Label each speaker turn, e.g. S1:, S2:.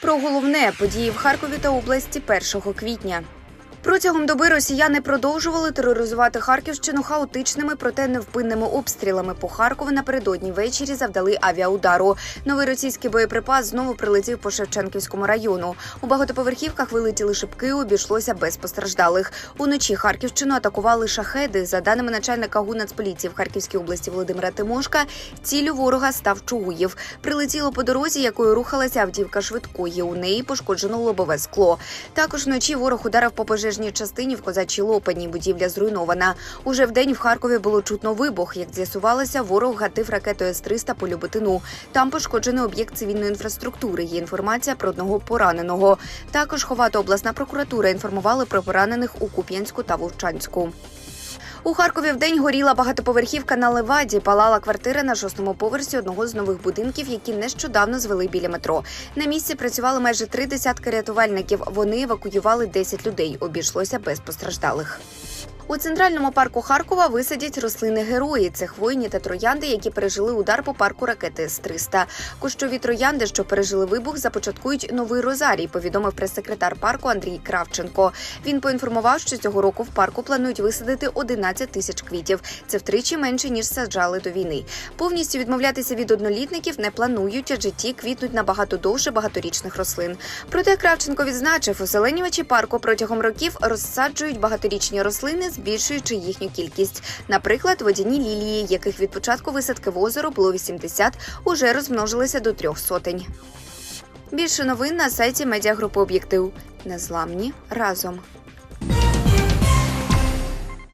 S1: Про головне події в Харкові та області 1 квітня. Протягом доби росіяни продовжували тероризувати Харківщину хаотичними, проте невпинними обстрілами по Харкову напередодні ввечері завдали авіаудару. Новий російський боєприпас знову прилетів по Шевченківському району. У багатоповерхівках вилетіли шибки, обійшлося без постраждалих. Уночі Харківщину атакували шахеди. За даними начальника ГУ Нацполіції в Харківській області Володимира Тимошка, ціллю ворога став Чугуїв. Прилетіло по дорозі, якою рухалася автівка швидкої. У неї пошкоджено лобове скло. Також вночі ворог ударив по пожежній частині в козачій лопані. Будівля зруйнована. Уже в день в Харкові було чутно вибух. Як з'ясувалося, ворог гатив ракетою С-300 по Люботину. Там пошкоджений об'єкт цивільної інфраструктури. Є інформація про одного пораненого. Також Ховата обласна прокуратура інформували про поранених у Куп'янську та Вовчанську. У Харкові вдень горіла багатоповерхівка на Леваді. Палала квартира на шостому поверсі одного з нових будинків, які нещодавно звели біля метро. На місці працювали майже три десятки рятувальників. Вони евакуювали 10 людей. Обійшлося без постраждалих. У центральному парку Харкова висадять рослини герої. Це хвойні та троянди, які пережили удар по парку ракети С-300. Кущові троянди, що пережили вибух, започаткують новий розарій. Повідомив прес-секретар парку Андрій Кравченко. Він поінформував, що цього року в парку планують висадити 11 тисяч квітів. Це втричі менше ніж саджали до війни. Повністю відмовлятися від однолітників не планують, адже ті квітнуть набагато довше багаторічних рослин. Проте Кравченко відзначив, озеленювачі парку протягом років розсаджують багаторічні рослини, збільшуючи їхню кількість. Наприклад, водяні лілії, яких від початку висадки в озеро було 80, уже розмножилися до трьох сотень. Більше новин на сайті медіагрупи Об'єктив. Незламні разом.